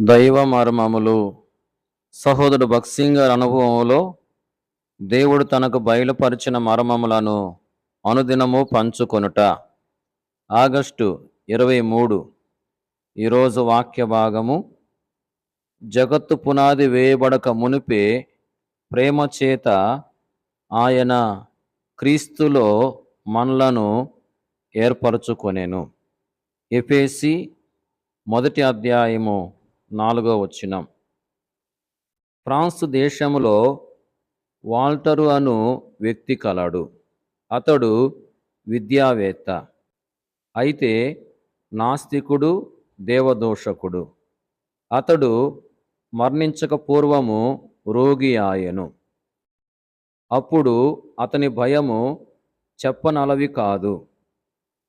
దైవ మర్మములు. సహోదరుడు భక్సింగ్ గారి అనుభవంలో దేవుడు తనకు బయలుపరిచిన మర్మములను అనుదినము పంచుకొనుట. ఆగస్టు ఇరవై మూడు. ఈరోజు వాక్య భాగము. జగత్తు పునాది వేయబడక మునిపే ప్రేమ చేత ఆయన క్రీస్తులో మనలను ఏర్పరచుకొనెను. ఎఫేసి మొదటి అధ్యాయము నాలుగో వచ్చినం ఫ్రాన్స్ దేశములో వాల్టరు అను వ్యక్తి కలడు. అతడు విద్యావేత్త. అయితే నాస్తికుడు దేవదోషకుడు. అతడు మరణించక పూర్వము రోగి ఆయను. అప్పుడు అతని భయము చెప్పనలవి కాదు.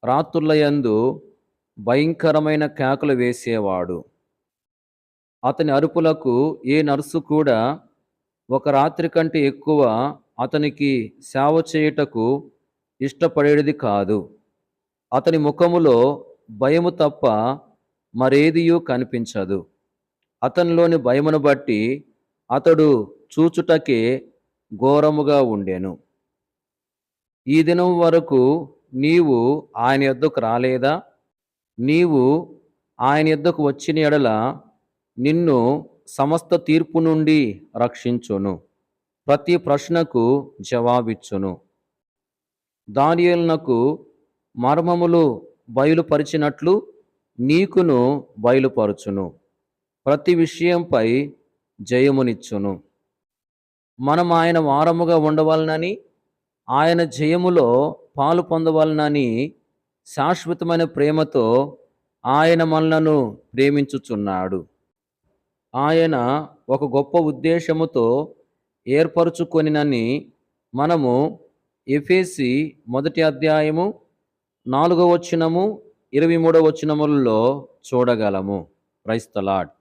రాత్రులయందు భయంకరమైన కేకలు వేసేవాడు. అతని అరుపులకు ఏ నర్సు కూడా ఒక రాత్రి కంటే ఎక్కువ అతనికి సేవ చేయుటకు ఇష్టపడేది కాదు. అతని ముఖములో భయము తప్ప మరేదియూ కనిపించదు. అతనిలోని భయమును బట్టి అతడు చూచుటకే ఘోరముగా ఉండెను. ఈ దినం వరకు నీవు ఆయన యొద్దకు రాలేదా? నీవు ఆయన యొద్దకు వచ్చిన ఎడల నిన్ను సమస్త తీర్పు నుండి రక్షించును. ప్రతి ప్రశ్నకు జవాబిచ్చును. దానియల్నకు మర్మములు బయలుపరిచినట్లు నీకును బయలుపరచును. ప్రతి విషయంపై జయమునిచ్చును. మనం ఆయన వారముగా ఉండవాలనని ఆయన జయములో పాలు పొందవాలనని శాశ్వతమైన ప్రేమతో ఆయన మనలను ప్రేమించుచున్నాడు. ఆయన ఒక గొప్ప ఉద్దేశముతో ఏర్పరచుకొనినని మనము ఎఫేసి మొదటి అధ్యాయము నాలుగవ వచనము ఇరవై మూడవ వచనములలో చూడగలము. క్రైస్తలాడ్